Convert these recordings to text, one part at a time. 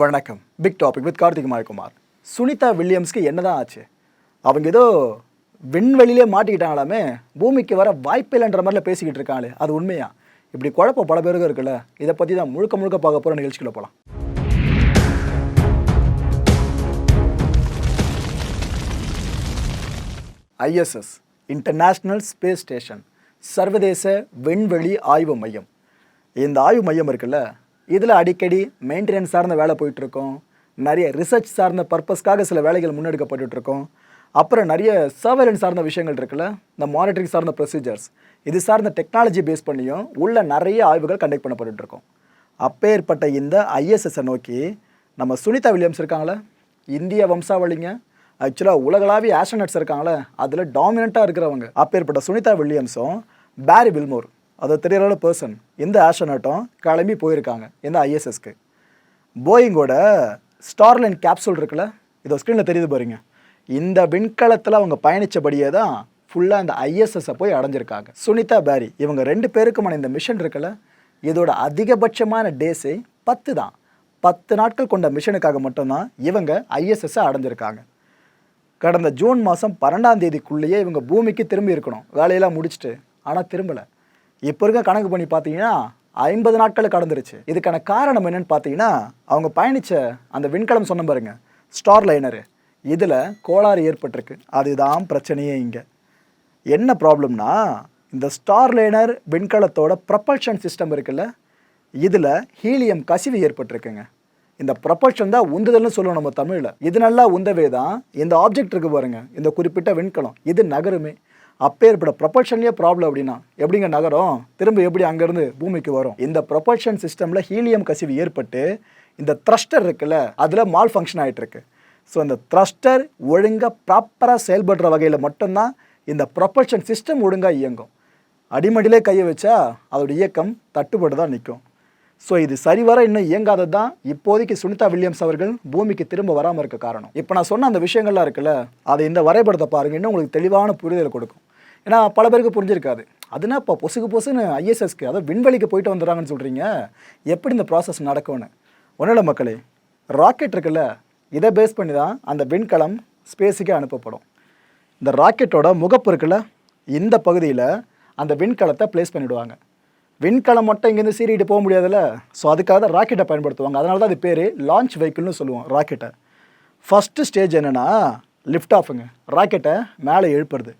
வணக்கம். Big topic with Karthik Mayakumar Sunita வில்லியம்ஸ்க்கு என்னதான் ஆச்சு? அவங்க ஏதோ விண்வெளியிலே மாட்டிக்கிட்டாங்களாமே பூமிக்கு வர வாய்ப்பில்லைன்ற மாதிரில பேசிக்கிட்டு இருக்காங்களே அது உண்மையா? இப்படி குழப்பம் பல பேருக்கு இருக்குல்ல இதை பற்றி தான் முழுக்க முழுக்க பார்க்க போகிற நிகழ்ச்சிக்குள்ள போகலாம் ஐஎஸ்எஸ் இன்டர்நேஷ்னல் ஸ்பேஸ் ஸ்டேஷன் சர்வதேச விண்வெளி ஆய்வு மையம். இந்த ஆய்வு மையம் இருக்குல்ல இதில் அடிக்கடி மெயின்டெனன்ஸ் சார்ந்த வேலை போயிட்டுருக்கோம். நிறைய ரிசர்ச் சார்ந்த பர்பஸ்க்காக சில வேலைகள் முன்னெடுக்கப்பட்டுருக்கோம் அப்புறம் நிறைய சர்வேலன்ஸ் சார்ந்த விஷயங்கள் இருக்குல்ல இந்த மானிட்டரிங் சார்ந்த ப்ரொசீஜர்ஸ் இது சார்ந்த டெக்னாலஜி பேஸ் பண்ணியும் உள்ள நிறைய ஆய்வுகள் கண்டக்ட் பண்ணப்பட்டுருக்கோம் இருக்கோம் அப்பேற்பட்ட இந்த ஐஎஸ்எஸ்ஸை நோக்கி நம்ம சுனிதா வில்லியம்ஸ் இருக்காங்களே இந்திய வம்சாவளிங்க ஆக்சுவலாக உலகளாவிய ஆஸ்ட்ரனட்ஸ் இருக்காங்களே அதில் டாமினண்ட்டாக இருக்கிறவங்க. அப்பேற்பட்ட சுனிதா வில்லியம்ஸும் பேரி வில்மோர் அது தெரியாத பர்சன் இந்த ஆஷனாட்டும் கிளம்பி போயிருக்காங்க. எந்த ஐஎஸ்எஸ்க்கு போயிங்கோட ஸ்டார்லைன் கேப்சூல் இருக்குல்ல? இதோ ஸ்க்ரீனில் தெரியுது பாருங்க. இந்த விண்கலத்தில் அவங்க பயணித்தபடியே தான் ஃபுல்லாக இந்த ஐஎஸ்எஸ்ஸை போய் அடைஞ்சிருக்காங்க. சுனிதா பேரி இவங்க ரெண்டு பேருக்குமான இந்த மிஷன் இருக்குல்ல? இதோட அதிகபட்சமான டேஸே பத்து தான். பத்து நாட்கள் கொண்ட மிஷனுக்காக மட்டும்தான் இவங்க ஐஎஸ்எஸ்ஸை அடைஞ்சிருக்காங்க. கடந்த ஜூன் மாதம் பன்னெண்டாம் தேதிக்குள்ளேயே இவங்க பூமிக்கு திரும்பி இருக்கணும். வேலையெல்லாம் முடிச்சுட்டு. ஆனால் திரும்பலை. இப்போ இருக்க கணக்கு பண்ணி பார்த்தீங்கன்னா ஐம்பது நாட்கள் கடந்துருச்சு. இதுக்கான காரணம் என்னன்னு பார்த்தீங்கன்னா அவங்க பயணித்த அந்த விண்கலம் சொன்ன பாருங்க ஸ்டார் லைனரு. இதில் கோளாறு ஏற்பட்டிருக்கு. அதுதான் பிரச்சனையே இங்கே. என்ன ப்ராப்ளம்னா இந்த ஸ்டார் லைனர் விண்கலத்தோட ப்ரப்பல்ஷன் சிஸ்டம் இருக்குல்ல இதில் ஹீலியம் கசிவு ஏற்பட்டிருக்குங்க. இந்த ப்ரப்பல்ஷன் தான் உந்துதல்னு சொல்லுவோம் நம்ம தமிழில். இது நல்லா உந்தவே தான் இந்த ஆப்ஜெக்ட் இருக்கு பாருங்க இந்த குறிப்பிட்ட விண்கலம். இது நகருமே. அப்பேற்பட்ட ப்ரொபல்ஷன்லேயே ப்ராப்ளம் அப்படின்னா எப்படிங்க நகரம்? திரும்ப எப்படி அங்கேருந்து பூமிக்கு வரும்? இந்த ப்ரொபல்ஷன் சிஸ்டமில் ஹீலியம் கசிவு ஏற்பட்டு இந்த த்ரஸ்டர் இருக்குல்ல அதில் மால் ஃபங்க்ஷன் ஆகிட்டு இருக்கு ஸோ இந்த த்ரஸ்டர் ஒழுங்காக ப்ராப்பராக செயல்படுற வகையில் மட்டும்தான் இந்த ப்ரொபல்ஷன் சிஸ்டம் ஒழுங்காக இயங்கும். அடிமடியிலே கையை வச்சா அதோட இயக்கம் தட்டுப்பட்டு தான் நிற்கும் ஸோ இது சரிவர இன்னும் இயங்காதது தான். இப்போதைக்கு சுனிதா வில்லியம்ஸ் அவர்கள் பூமிக்கு திரும்ப வராமல் இருக்க காரணம். இப்போ நான் சொன்ன அந்த விஷயங்கள்லாம் இருக்குல்ல அதை இந்த வரைபடத்தை பாருங்க. இன்னும் உங்களுக்கு தெளிவான புரிதலை கொடுக்கும். ஏன்னா பல பேருக்கு புரிஞ்சிருக்காது. அதுனா இப்போ பொசுக்கு பொசுன்னு ஐஎஸ்எஸ்க்கு அதாவது விண்வெளிக்கு போயிட்டு வந்துடுறாங்கன்னு சொல்கிறீங்க எப்படி இந்த ப்ராசஸ் நடக்கும்னு? ஒன்றும் மக்களே ராக்கெட் இருக்குல்ல இதை பேஸ் பண்ணி தான் அந்த விண்கலம் ஸ்பேஸுக்கே அனுப்பப்படும். இந்த ராக்கெட்டோட முகப்பு இருக்குல்ல இந்த பகுதியில் அந்த விண்கலத்தை ப்ளேஸ் பண்ணிவிடுவாங்க விண்கலம் மட்டும் இங்கேருந்து சீறிட்டு போக முடியாதுல்ல? ஸோ அதுக்காக தான் ராக்கெட்டை பயன்படுத்துவாங்க. அதனால தான் அது பேர் லான்ச் வெஹிக்கிள்னு சொல்லுவோம் ராக்கெட்டை ஃபஸ்ட்டு ஸ்டேஜ் என்னென்னா லிஃப்ட் ஆஃபுங்க ராக்கெட்டை மேலே எழுப்புறது.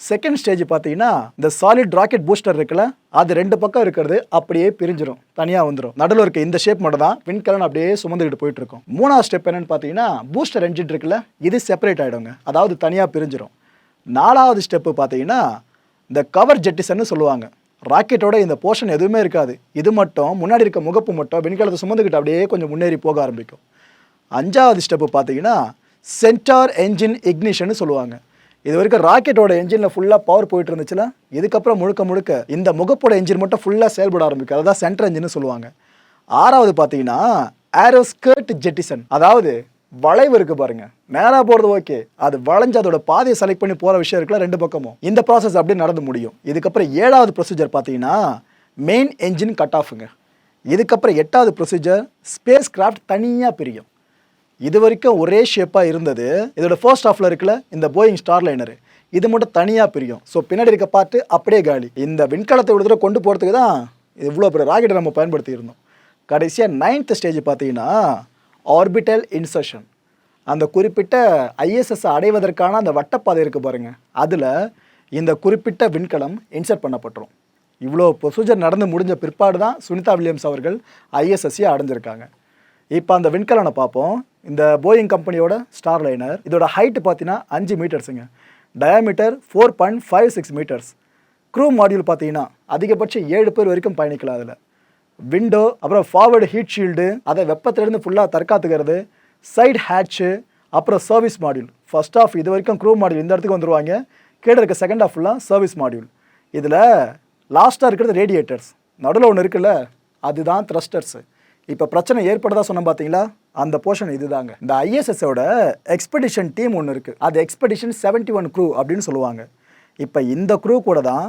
செகண்ட் ஸ்டேஜ் பார்த்தீங்கன்னா இந்த சாலிட் ராக்கெட் பூஸ்டர் இருக்குல்ல அது ரெண்டு பக்கம் இருக்கிறது அப்படியே பிரிஞ்சிடும் தனியாக வந்துடும் நடுவில் இருக்க இந்த ஷேப் மட்டும் தான் விண்கலன் அப்படியே சுமந்துக்கிட்டு போயிட்டு இருக்கும் மூணாவது ஸ்டெப் என்னன்னு பார்த்தீங்கன்னா பூஸ்டர் என்ஜின் இருக்குல்ல இது செப்பரேட் ஆகிடுங்க அதாவது தனியாக பிரிஞ்சிடும் நாலாவது ஸ்டெப்பு பார்த்தீங்கன்னா இந்த கவர் ஜெட்டிசன்னு சொல்லுவாங்க. ராக்கெட்டோட இந்த போர்ஷன் எதுவுமே இருக்காது. இது மட்டும் முன்னாடி இருக்க முகப்பு மட்டும் விண்கலத்தை சுமந்துக்கிட்டு அப்படியே கொஞ்சம் முன்னேறி போக ஆரம்பிக்கும். அஞ்சாவது ஸ்டெப்பு பார்த்தீங்கன்னா சென்டார் என்ஜின் இக்னிஷன் சொல்லுவாங்க. இது வரைக்கும் ராக்கெட்டோட என்ஜினில் ஃபுல்லாக பவர் போயிட்டு இருந்துச்சுன்னா இதுக்கப்புறம் முழுக்க முழுக்க இந்த முகப்போட என்ஜின் மட்டும் ஃபுல்லாக செயல்பட ஆரம்பிக்கும். அதான் சென்டர் என்ஜின் சொல்லுவாங்க. ஆறாவது பார்த்தீங்கன்னா ஏரோஸ்கர்ட் ஜெட்டிசன் அதாவது வளைவு இருக்கு பாருங்க. நேராக போகிறது ஓகே அது வளைஞ்சு அதோட பாதையை செலக்ட் பண்ணி போகிற விஷயம் இருக்குல்ல ரெண்டு பக்கமும். இந்த ப்ராசஸ் அப்படியே நடந்து முடியும். இதுக்கப்புறம் ஏழாவது ப்ரொசீஜர் பார்த்தீங்கன்னா மெயின் என்ஜின் கட் ஆஃபுங்க இதுக்கப்புறம் எட்டாவது ப்ரொசீஜர் ஸ்பேஸ் கிராஃப்ட் தனியாக பிரியும். இது வரைக்கும் ஒரே ஷேப்பாக இருந்தது. இதோட ஃபர்ஸ்ட் ஹாஃபில் இருக்குல்ல இந்த போயிங் ஸ்டார் லைனர் இது மட்டும் தனியாக பிரியும். ஸோ பின்னாடி இருக்க பார்ட்டு அப்படியே காலி. இந்த விண்கலத்தை விடுதலை கொண்டு போகிறதுக்கு தான் இவ்வளோ பெரிய ராக்கெட்டை நம்ம பயன்படுத்தி இருந்தோம் கடைசியாக நைன்த் ஸ்டேஜ் பார்த்தீங்கன்னா ஆர்பிட்டல் இன்சர்ஷன் அந்த குறிப்பிட்ட ஐஎஸ்எஸ் அடைவதற்கான அந்த வட்டப்பாதை இருக்குது பாருங்கள் அதில் இந்த குறிப்பிட்ட விண்கலம் இன்சர்ட் பண்ணப்பட்டுரும். இவ்வளோ ப்ரொசீஜர் நடந்து முடிஞ்ச பிற்பாடு தான் சுனிதா வில்லியம்ஸ் அவர்கள் ஐஎஸ்எஸ்சியை அடைஞ்சிருக்காங்க. இப்போ அந்த விண்கலனை பார்ப்போம். இந்த போயிங் கம்பெனியோட ஸ்டார் லைனர் இதோட ஹைட்டு பார்த்தீங்கன்னா அஞ்சு மீட்டர்ஸுங்க diameter four point five six metres crew module பார்த்தீங்கன்னா அதிகபட்சம் ஏழு பேர் வரைக்கும் பயணிக்கலாம் அதில். விண்டோ அப்புறம் ஃபார்வர்டு ஹீட் ஷீல்டு அதை வெப்பத்திலேருந்து ஃபுல்லாக தற்காத்துக்கிறது. சைடு ஹேட்ச்சு அப்புறம் சர்வீஸ் மாடியூல் ஃபர்ஸ்ட் ஆஃப் இது வரைக்கும் க்ரூ மாடியூல் இந்த இடத்துக்கு வந்துருவாங்க. கீழே இருக்க செகண்ட் ஆஃப் ஃபுல்லாக சர்வீஸ் மாடியூல் இதில் லாஸ்ட்டாக இருக்கிறது ரேடியேட்டர்ஸ் நடுவில் ஒன்று இருக்குல்ல அதுதான் த்ரஸ்டர்ஸு இப்போ பிரச்சனை ஏற்படுதா சொன்ன பார்த்தீங்களா அந்த போர்ஷன் இதுதாங்க. இந்த ஐஎஸ்எஸோட எக்ஸ்பெடிஷன் டீம் ஒன்று இருக்குது அது எக்ஸ்பெடிஷன் செவன்ட்டி ஒன் க்ரூ அப்படின்னு சொல்லுவாங்க. இப்போ இந்த க்ரூ கூட தான்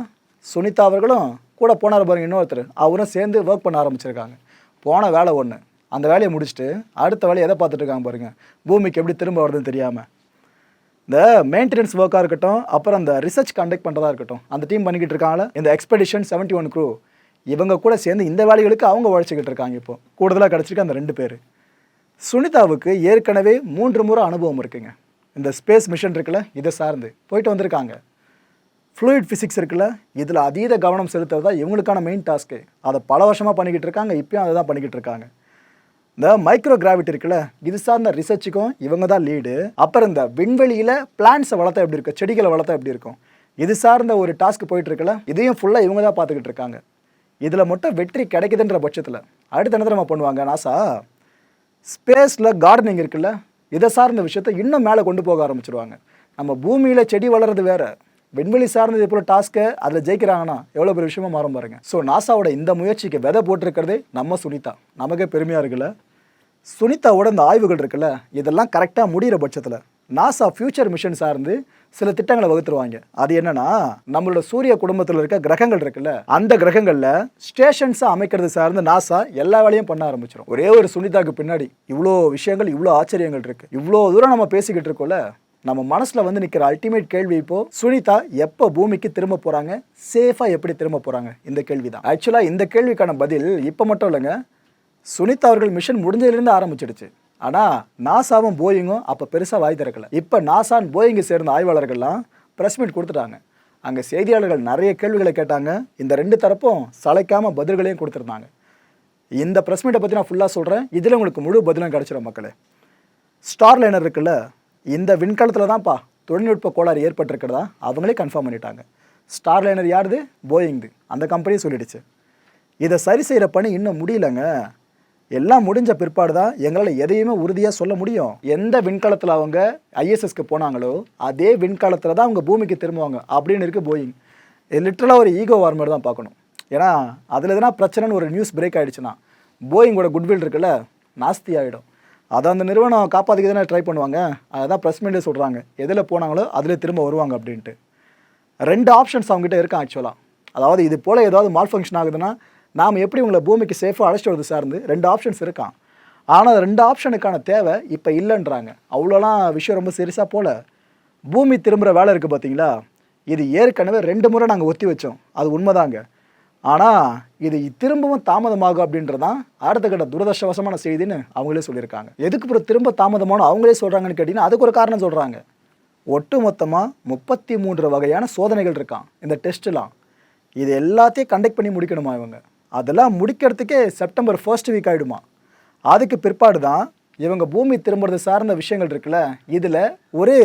சுனிதா அவர்களும் கூட போனார் பாருங்க இன்னொருத்தர். அவரும் சேர்ந்து ஒர்க் பண்ண ஆரம்பிச்சிருக்காங்க. போன வேலை ஒன்று அந்த வேலையை முடிச்சுட்டு அடுத்த வேலையை எதை பார்த்துட்டு இருக்காங்க பூமிக்கு எப்படி திரும்ப வருதுன்னு தெரியாமல் இந்த மெயின்டெனன்ஸ் ஒர்க்காக இருக்கட்டும் அப்புறம் அந்த ரிசர்ச் கண்டக்ட் பண்ணுறதா இருக்கட்டும் அந்த டீம் பண்ணிக்கிட்டு இருக்காங்களே இந்த எக்ஸ்பெடிஷன் செவன்ட்டி ஒன் க்ரூ இவங்க கூட சேர்ந்து இந்த வேலைகளுக்கு அவங்க உழைச்சிக்கிட்டு இருக்காங்க இப்போ. கூடுதலாக கிடச்சிருக்கு அந்த ரெண்டு பேர். சுனிதாவுக்கு ஏற்கனவே மூன்று முறை அனுபவம் இருக்குங்க. இந்த ஸ்பேஸ் மிஷன் இருக்குல்ல இதை சார்ந்து போயிட்டு வந்திருக்காங்க. ஃப்ளூயிட் ஃபிசிக்ஸ் இருக்குல்ல இதில் அதீத கவனம் செலுத்துறது தான் இவங்களுக்கான மெயின் டாஸ்க்கு அதை பல வருஷமாக பண்ணிக்கிட்டு இருக்காங்க இப்பயும் அதை தான் பண்ணிக்கிட்டு இருக்காங்க. இந்த மைக்ரோ கிராவிட்டி இருக்குல்ல இது சார்ந்த ரிசர்ச்சுக்கும் இவங்க தான் லீடு அப்புறம் இந்த விண்வெளியில் பிளான்ஸை வளர்த்தா எப்படி இருக்கும் செடிகளை வளர்த்தா எப்படி இருக்கும். இது சார்ந்த ஒரு டாஸ்க் போயிட்டு இருக்குல்ல இதையும் ஃபுல்லாக இவங்க தான் பார்த்துக்கிட்டு இருக்காங்க. இதில் மட்டும் வெற்றி கிடைக்குதுன்ற பட்சத்தில் அடுத்த என்ன நம்ம பண்ணுவாங்க நாசா ஸ்பேஸில் கார்டனிங் இருக்குல்ல இதை சார்ந்த விஷயத்தை இன்னும் மேலே கொண்டு போக ஆரம்பிச்சிருவாங்க. நம்ம பூமியில் செடி வளர்றது வேறு விண்வெளி சார்ந்தது போல டாஸ்க்கை அதில் ஜெயிக்கிறாங்கன்னா எவ்வளோ பெரிய விஷயமா மாறும் பாருங்க. ஸோ நாசாவோட இந்த முயற்சிக்கு விதை போட்டிருக்கிறதே நம்ம சுனிதா நமக்கே பெருமையாக இருக்குல்ல. சுனிதாவோட இந்த ஆய்வுகள் இருக்குல்ல இதெல்லாம் கரெக்டாக முடிகிற பட்சத்தில் நாசா ஃபியூச்சர் மிஷன் சார்ந்து சில திட்டங்களை வகுத்துருவாங்க. அது என்னன்னா நம்மளோட சூரிய குடும்பத்தில் இருக்க கிரகங்கள் இருக்குல்ல அந்த கிரகங்களில் ஸ்டேஷன்ஸை அமைக்கிறது சார்ந்து நாசா எல்லா வேலையும் பண்ண ஆரம்பிச்சிடும் ஒரே ஒரு சுனிதாக்கு பின்னாடி இவ்வளோ விஷயங்கள் இவ்வளோ ஆச்சரியங்கள் இருக்கு. இவ்வளோ தூரம் நம்ம பேசிக்கிட்டு இருக்கோம்ல நம்ம மனசில் வந்து நிற்கிற அல்டிமேட் கேள்வி இப்போ சுனிதா எப்போ பூமிக்கு திரும்ப போகிறாங்க சேஃபாக எப்படி திரும்ப போகிறாங்க இந்த கேள்வி தான் ஆக்சுவலாக இந்த கேள்விக்கான பதில் இப்போ மட்டும் இல்லைங்க சுனிதா அவர்கள் மிஷன் முடிஞ்சதுலேருந்து ஆரம்பிச்சிடுச்சு. ஆனால் நாசாவும் போயிங்கும் அப்போ பெருசாக வாய் திறக்கல. இப்போ நாசான் போயிங்கு சேர்ந்த ஆய்வாளர்கள்லாம் ப்ரெஸ் மீட் கொடுத்துட்டாங்க. அங்கே செய்தியாளர்கள் நிறைய கேள்விகளை கேட்டாங்க. இந்த ரெண்டு தரப்பும் சளைக்காமல் பதில்களையும் கொடுத்துருந்தாங்க. இந்த ப்ரெஸ் மீட்டை பற்றி நான் ஃபுல்லாக சொல்கிறேன் இதில் உங்களுக்கு முழு பதிலும் கிடச்சிடும் மக்களே. ஸ்டார் லைனர் இருக்குல்ல இந்த விண்கலத்தில் தான்ப்பா தொழில்நுட்ப கோளாறு ஏற்பட்டிருக்கிறதா? அவங்களே கன்ஃபார்ம் பண்ணிட்டாங்க. ஸ்டார் லைனர் யாருது? போயிங்து அந்த கம்பெனியும் சொல்லிடுச்சு. இதை சரி செய்கிற பணி இன்னும் முடியலங்க. எல்லாம் முடிஞ்ச பிற்பாடு தான் எங்களால் எதையுமே உறுதியாக சொல்ல முடியும். எந்த விண்கலத்தில் அவங்க ஐஎஸ்எஸ்க்கு போனாங்களோ அதே விண்கலத்தில் தான் அவங்க பூமிக்கு திரும்புவாங்க அப்படின்னு இருக்குது போயிங் இது லிட்டரலாக ஒரு ஈகோ வார் மாதிரி தான் பார்க்கணும். ஏன்னா அதில் எதனா பிரச்சனைன்னு ஒரு நியூஸ் பிரேக் ஆகிடுச்சுன்னா போயிங்கோட குட்வில் இருக்குல்ல நாஸ்தி ஆகிடும் அதை அந்த நிறுவனம் காப்பாற்றிக்க தானே ட்ரை பண்ணுவாங்க. அதை தான் ப்ரெஸ் மீட்டே சொல்கிறாங்க எதில் போனாங்களோ அதில் திரும்ப வருவாங்க அப்படின்ட்டு. ரெண்டு ஆப்ஷன்ஸ் அவங்ககிட்ட இருக்கான் ஆக்சுவலாக அதாவது இது போல் ஏதாவது மால் ஃபங்க்ஷன் ஆகுதுன்னா நாம் எப்படி உங்களை பூமிக்கு சேஃபாக அழைச்சிட்டு வரது சார்ந்து ரெண்டு ஆப்ஷன்ஸ் இருக்கான் ஆனால் ரெண்டு ஆப்ஷனுக்கான தேவை இப்போ இல்லைன்றாங்க. அவ்வளோலாம் விஷயம் ரொம்ப சீரியஸாக போல். பூமி திரும்புகிற வேலை இருக்குது பார்த்தீங்களா இது ஏற்கனவே ரெண்டு முறை நாங்கள் ஒத்தி வச்சோம். அது உண்மைதாங்க. ஆனால் இது திரும்பவும் தாமதமாகும் அப்படின்றதான் அடுத்த கட்ட துரதர்ஷவசமான செய்தின்னு அவங்களே சொல்லியிருக்காங்க. எதுக்கு அப்புறம் திரும்ப தாமதமான அவங்களே சொல்கிறாங்கன்னு கேட்டிங்கன்னா அதுக்கு ஒரு காரணம் சொல்கிறாங்க ஒட்டு மொத்தமாக முப்பத்தி மூன்று வகையான சோதனைகள் இருக்கான் இந்த டெஸ்ட்லாம் இது எல்லாத்தையும் கண்டக்ட் பண்ணி முடிக்கணுமா இவங்க? அதெல்லாம் முடிக்கிறதுக்கே செப்டம்பர் ஃபர்ஸ்ட் வீக் ஆகிடுமா அதுக்கு பிற்பாடு தான் இவங்க பூமி திரும்புறது சார்ந்த விஷயங்கள் இருக்குல்ல இதில் ஒரு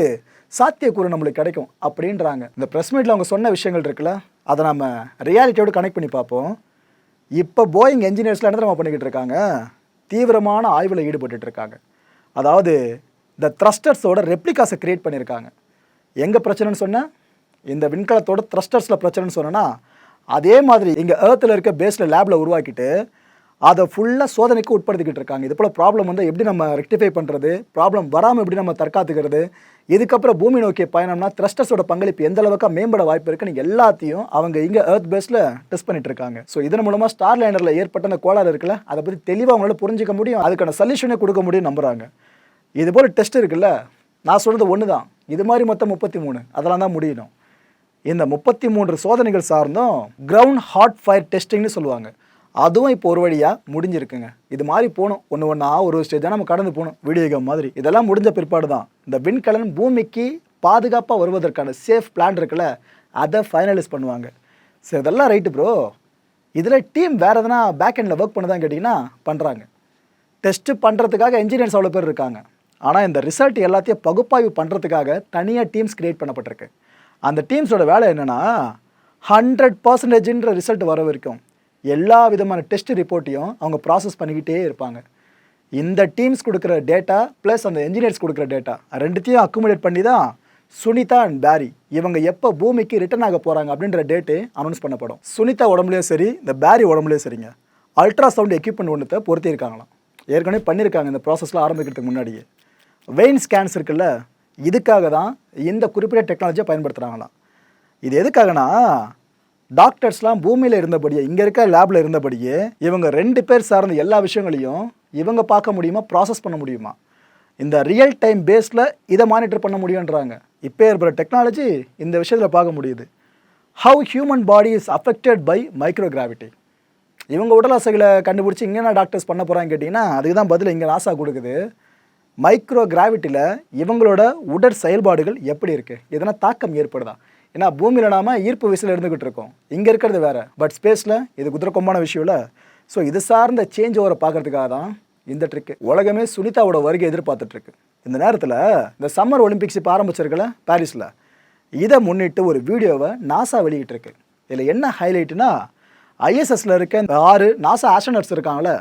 சாத்தியக்கூறு நம்மளுக்கு கிடைக்கும் அப்படின்றாங்க. இந்த ப்ரெஸ் மீட்டில் அவங்க சொன்ன விஷயங்கள் இருக்குல்ல அதை நம்ம ரியாலிட்டியோடு கனெக்ட் பண்ணி பார்ப்போம். இப்போ போயிங் என்ஜினியர்ஸ்லாம் என்ன நம்ம பண்ணிக்கிட்டு இருக்காங்க? தீவிரமான ஆய்வில் ஈடுபட்டு இருக்காங்க. அதாவது இந்த த்ரஸ்டர்ஸோட ரெப்ளிகாஸை கிரியேட் பண்ணியிருக்காங்க. எங்கே பிரச்சனைன்னு சொன்னேன் இந்த விண்கலத்தோட த்ரஸ்டர்ஸில் பிரச்சனைன்னு சொன்னேன்னா அதே மாதிரி இங்கே ஏர்த்தில் இருக்க பேஸில் லேபில் உருவாக்கிட்டு அதை ஃபுல்லாக சோதனைக்கு உட்படுத்திக்கிட்டு இருக்காங்க. இது போல் ப்ராப்ளம் வந்து எப்படி நம்ம ரெக்டிஃபை பண்ணுறது ப்ராப்ளம் வராமல் எப்படி நம்ம தற்காத்துக்கிறது? இதுக்கப்புறம் பூமி நோக்கிய பயணம்னா த்ரஸ்டர்ஸோட பங்களிப்பு எந்த அளவுக்கு மேம்பட வாய்ப்பு இருக்குன்னு எல்லாத்தையும் அவங்க இங்கே ஏர்த் பேஸில் டெஸ்ட் பண்ணிட்டு இருக்காங்க. ஸோ இதன் மூலமாக ஸ்டார் லைனரில் ஏற்பட்ட அந்த கோளாறு இருக்குல்ல அதை பற்றி தெளிவாக அவங்களால புரிஞ்சிக்க முடியும். அதுக்கான சொல்யூஷனே கொடுக்க முடியும் நம்புகிறாங்க இது போல் டெஸ்ட் இருக்குல்ல நான் சொல்கிறது ஒன்று தான் இது மாதிரி மொத்தம் முப்பத்தி மூணு. அதெல்லாம் தான் முடியணும். இந்த முப்பத்தி மூன்று சோதனைகள் சார்ந்தும் கிரவுண்ட் ஹாட் ஃபயர் டெஸ்டிங்னு சொல்லுவாங்க. அதுவும் இப்போ ஒரு வழியாக முடிஞ்சிருக்குங்க. இது மாதிரி போகணும். ஒன்று ஒன்றா ஒரு ஸ்டேஜாக நம்ம கடந்து போகணும். வீடியோ கேம் மாதிரி. இதெல்லாம் முடிஞ்ச பிற்பாடு தான். இந்த விண்கலன் பூமிக்கு பாதுகாப்பாக வருவதற்கான சேஃப் பிளான் இருக்குல்ல அதை ஃபைனலைஸ் பண்ணுவாங்க. சரி இதெல்லாம் ரைட்டு ப்ரோ இதில் டீம் வேறு எதனா பேக் எண்டில் ஒர்க் பண்ணுதான்னு கேட்டிங்கன்னா பண்ணுறாங்க டெஸ்ட்டு பண்ணுறதுக்காக இன்ஜினியர்ஸ் அவ்வளோ பேர் இருக்காங்க. ஆனால் இந்த ரிசல்ட் எல்லாத்தையும் பகுப்பாய்வு பண்ணுறதுக்காக தனியாக டீம்ஸ் கிரியேட் பண்ணப்பட்டிருக்கு. அந்த டீம்ஸோட வேலை என்னென்னா ஹண்ட்ரட் பர்சன்டேஜின்ற ரிசல்ட் வர வரைக்கும் எல்லா விதமான டெஸ்ட் ரிப்போர்ட்டையும் அவங்க ப்ராசஸ் பண்ணிக்கிட்டே இருப்பாங்க. இந்த டீம்ஸ் கொடுக்குற டேட்டா ப்ளஸ் அந்த இன்ஜினியர்ஸ் கொடுக்குற டேட்டா ரெண்டுத்தையும் அக்குமுலேட் பண்ணி தான் சுனிதா அண்ட் பேரி இவங்க எப்போ பூமிக்கு ரிட்டர்ன் ஆக போகிறாங்க அப்படின்ற டேட்டு அனௌன்ஸ் பண்ணப்படும். சுனிதா உடம்புலையும் சரி இந்த பேரி உடம்புலையும் சரிங்க. அல்ட்ராசவுண்ட் எக்யூப்மெண்ட் ஒன்றத்தை பொருத்தியிருக்காங்களாம். ஏற்கனவே பண்ணியிருக்காங்க இந்த ப்ராசஸ்லாம் ஆரம்பிக்கிறதுக்கு முன்னாடியே. வெயின் ஸ்கேன்ஸ் இருக்குல்ல இதுக்காக தான் இந்த குறிப்பிட்ட டெக்னாலஜியை பயன்படுத்துகிறாங்களாம் இது எதுக்காகனா டாக்டர்ஸ்லாம் பூமியில் இருந்தபடியே இங்கே இருக்க லேபில் இருந்தபடியே இவங்க ரெண்டு பேர் சார்ந்த எல்லா விஷயங்களையும் இவங்க பார்க்க முடியுமா ப்ராசஸ் பண்ண முடியுமா? இந்த ரியல் டைம் பேஸில் இதை மானிட்டர் பண்ண முடியுன்றாங்க இப்போ ஏற்படுற டெக்னாலஜி இந்த விஷயத்தில் பார்க்க முடியுது. How human body is affected by microgravity இவங்க உடல் அசைகளை கண்டுபிடிச்சி இங்கே என்ன டாக்டர்ஸ் பண்ண போகிறாங்க கேட்டிங்கன்னா அதுக்கு தான் பதில் இங்கே நாசா கொடுக்குது. மைக்ரோ கிராவிட்டியில் இவங்களோட உடற் செயல்பாடுகள் எப்படி இருக்குது எதனா தாக்கம் ஏற்படுதா? ஏன்னா பூமியில் நாம் ஈர்ப்பு விசையில் இருந்துக்கிட்டு இருக்கோம். இங்கே இருக்கிறது வேறு. பட் ஸ்பேஸில் இது குதிரை கொம்பான விஷயம்ல. ஸோ இது சார்ந்த சேஞ்ச் ஓவரை பார்க்கறதுக்காக தான் இந்த ட்ரிக்கு உலகமே சுனிதாவோட வருகை எதிர்பார்த்துட்ருக்கு இந்த நேரத்தில் இந்த சம்மர் ஒலிம்பிக்ஸ் இப்போ ஆரம்பிச்சிருக்கல பாரிஸில் இதை முன்னிட்டு ஒரு வீடியோவை நாசா வெளியிட்டிருக்கு. இதில் என்ன ஹைலைட்டுனா ஐஎஸ்எஸில் இருக்க இந்த ஆறு நாசா ஆஸ்ட்ரனட்ஸ் இருக்காங்களே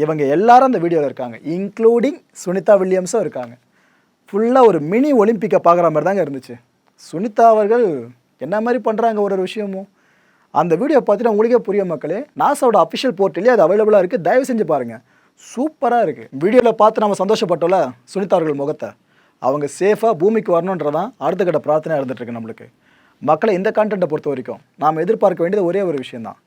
இவங்க எல்லாரும் அந்த வீடியோவில் இருக்காங்க. இன்க்ளூடிங் சுனிதா வில்லியம்ஸும் இருக்காங்க. ஃபுல்லாக ஒரு மினி ஒலிம்பிக்கை பார்க்குற மாதிரி தாங்க இருந்துச்சு. சுனிதா அவர்கள் என்ன மாதிரி பண்ணுறாங்க ஒரு ஒரு விஷயமும்? அந்த வீடியோ பார்த்துட்டு உங்களுக்கே புரிய மக்களே நாசாவோட அஃபிஷியல் போர்ட்டலே அது அவைலபிளாக இருக்குது தயவு செஞ்சு பாருங்கள் சூப்பராக இருக்குது வீடியோவில் பார்த்து நம்ம சந்தோஷப்பட்டோம்ல சுனிதா அவர்கள் முகத்தை. அவங்க சேஃபாக பூமிக்கு வரணுன்றதான் அடுத்த கட்ட பிரார்த்தனை இருந்துகிட்ருக்கு நம்மளுக்கு. மக்களை இந்த கான்டென்ட்டை பொறுத்த வரைக்கும் நாம் எதிர்பார்க்க வேண்டியது ஒரே ஒரு விஷயம்தான்.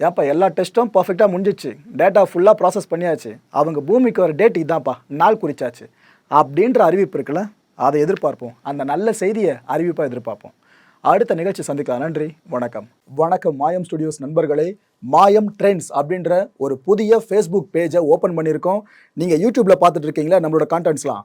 ஏன்ப்பா எல்லா டெஸ்ட்டும் பர்ஃபெக்டாக முடிஞ்சிச்சு. டேட்டா ஃபுல்லாக ப்ராசஸ் பண்ணியாச்சு. அவங்க பூமிக்கு வர டேட் இதான்ப்பா நாள் குறிச்சாச்சு. அப்படின்ற அறிவிப்பு இருக்குல்ல அதை எதிர்பார்ப்போம். அந்த நல்ல செய்தியை அறிவிப்பாக எதிர்பார்ப்போம். அடுத்த நிகழ்ச்சி சந்திக்கலாம். நன்றி வணக்கம். வணக்கம் மாயம் ஸ்டுடியோஸ் நண்பர்களே. மாயம் ட்ரெண்ட்ஸ் அப்படின்ற ஒரு புதிய ஃபேஸ்புக் பேஜை ஓப்பன் பண்ணியிருக்கோம். நீங்கள் யூடியூப்பில் பார்த்துட்டு இருக்கீங்களா? நம்மளோட கான்டென்ட்ஸ்லாம்